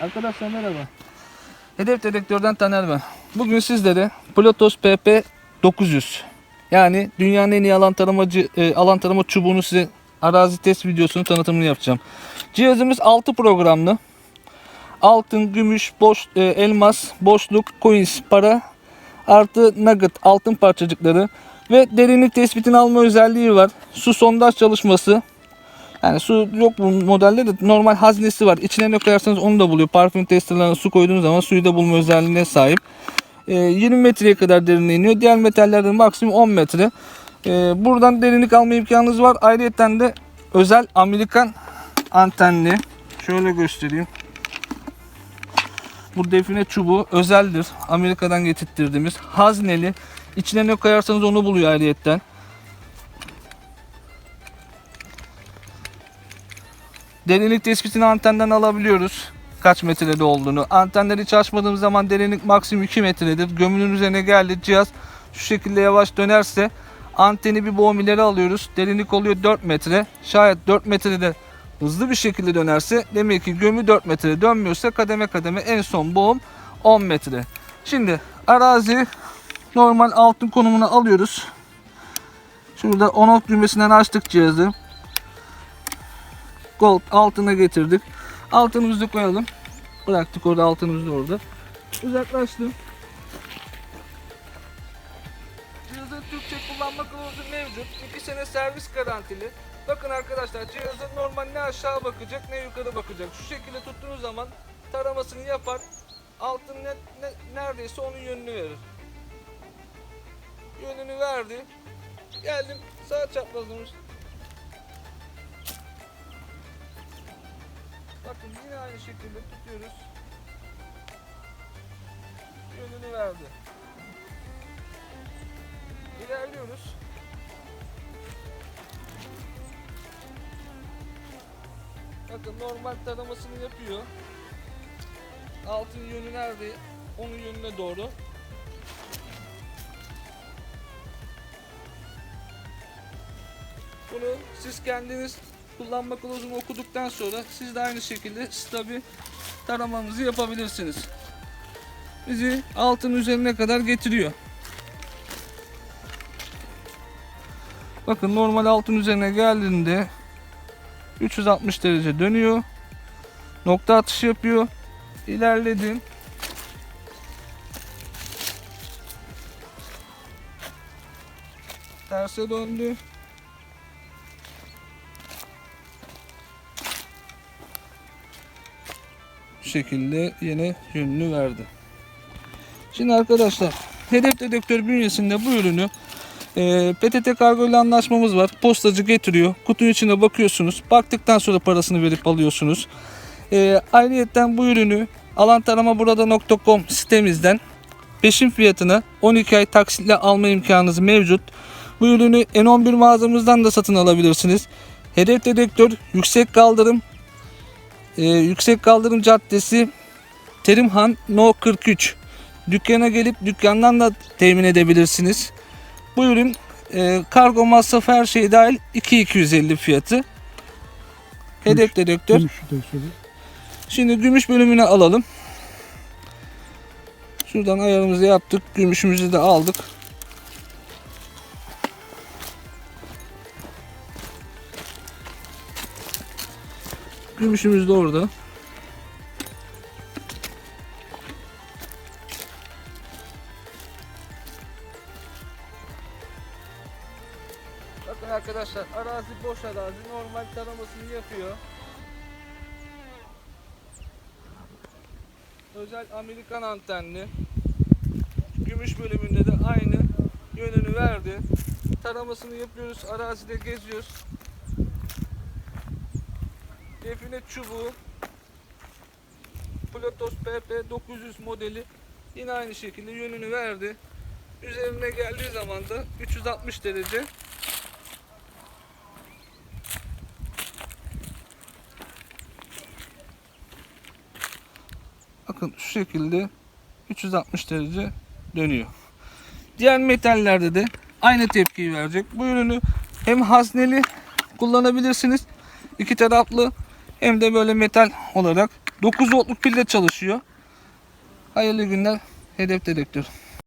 Arkadaşlar merhaba. Hedef dedektörden Taner ben. Bugün sizlere Plotos PP 900 yani dünyanın en iyi alan taramacı e, alan tarama çubuğunu size arazi test videosunu tanıtımını yapacağım. Cihazımız 6 programlı. Altın, gümüş, boş, e, elmas, boşluk, coins, para artı nugget altın parçacıkları ve derinlik tespitini alma özelliği var. Su sondaj çalışması, yani su yok bu modelde de normal haznesi var. İçine ne koyarsanız onu da buluyor. Parfüm testerlarına su koyduğunuz zaman suyu da bulma özelliğine sahip. Ee, 20 metreye kadar derinliğe iniyor. Diğer metallerde maksimum 10 metre. Ee, buradan derinlik alma imkanınız var. Ayrıca de özel Amerikan antenli. Şöyle göstereyim. Bu define çubuğu özeldir. Amerika'dan getirttirdiğimiz hazneli. İçine ne koyarsanız onu buluyor ayrıyetten. Derinlik tespitini antenden alabiliyoruz. Kaç metrede olduğunu. Antenleri hiç açmadığımız zaman derinlik maksimum 2 metredir. Gömünün üzerine geldi cihaz şu şekilde yavaş dönerse anteni bir boğum ileri alıyoruz. Derinlik oluyor 4 metre. Şayet 4 metrede hızlı bir şekilde dönerse demek ki gömü 4 metre dönmüyorsa kademe kademe en son boğum 10 metre. Şimdi arazi normal altın konumuna alıyoruz. Şurada on off düğmesinden açtık cihazı gold altına getirdik. Altınımızı koyalım. Bıraktık orada altınımızı orada. Uzaklaştım. Cihazın Türkçe kullanma kılavuzu mevcut. 2 sene servis garantili. Bakın arkadaşlar cihazın normal ne aşağı bakacak ne yukarı bakacak. Şu şekilde tuttuğunuz zaman taramasını yapar. Altın ne, ne- neredeyse onun yönünü verir. Yönünü verdi. Geldim sağ çaprazlamış. Bakın yine aynı şekilde tutuyoruz. Yönünü verdi. İlerliyoruz. Bakın normal taramasını yapıyor. Altın yönü nerede? Onun yönüne doğru. Bunu siz kendiniz kullanma kılavuzunu okuduktan sonra siz de aynı şekilde stabil taramanızı yapabilirsiniz. Bizi altın üzerine kadar getiriyor. Bakın normal altın üzerine geldiğinde 360 derece dönüyor. Nokta atışı yapıyor. İlerledim. Terse döndü. Şekilde yine yönünü verdi. Şimdi arkadaşlar hedef dedektör bünyesinde bu ürünü e, PTT kargo ile anlaşmamız var. Postacı getiriyor. Kutunun içine bakıyorsunuz. Baktıktan sonra parasını verip alıyorsunuz. E, ayrıyetten bu ürünü alantaramaburada.com sitemizden peşin fiyatına 12 ay taksitle alma imkanınız mevcut. Bu ürünü N11 mağazamızdan da satın alabilirsiniz. Hedef dedektör yüksek kaldırım ee, Yüksek Kaldırım Caddesi Terimhan No 43 dükkana gelip dükkandan da temin edebilirsiniz. Bu ürün e, kargo masrafı her şey dahil 2250 fiyatı. Hedef dedektör. Şimdi gümüş bölümüne alalım. Şuradan ayarımızı yaptık. Gümüşümüzü de aldık. Gümüşümüz de orada. Bakın arkadaşlar arazi boş arazi normal taramasını yapıyor. Özel Amerikan antenli. Gümüş bölümünde de aynı yönünü verdi. Taramasını yapıyoruz. Arazide geziyoruz. Define çubuğu. Platos PP 900 modeli. Yine aynı şekilde yönünü verdi. Üzerine geldiği zaman da 360 derece Bakın şu şekilde 360 derece dönüyor. Diğer metallerde de aynı tepkiyi verecek. Bu ürünü hem hazneli kullanabilirsiniz. iki taraflı hem de böyle metal olarak 9 voltluk pille çalışıyor. Hayırlı günler hedef dedektör.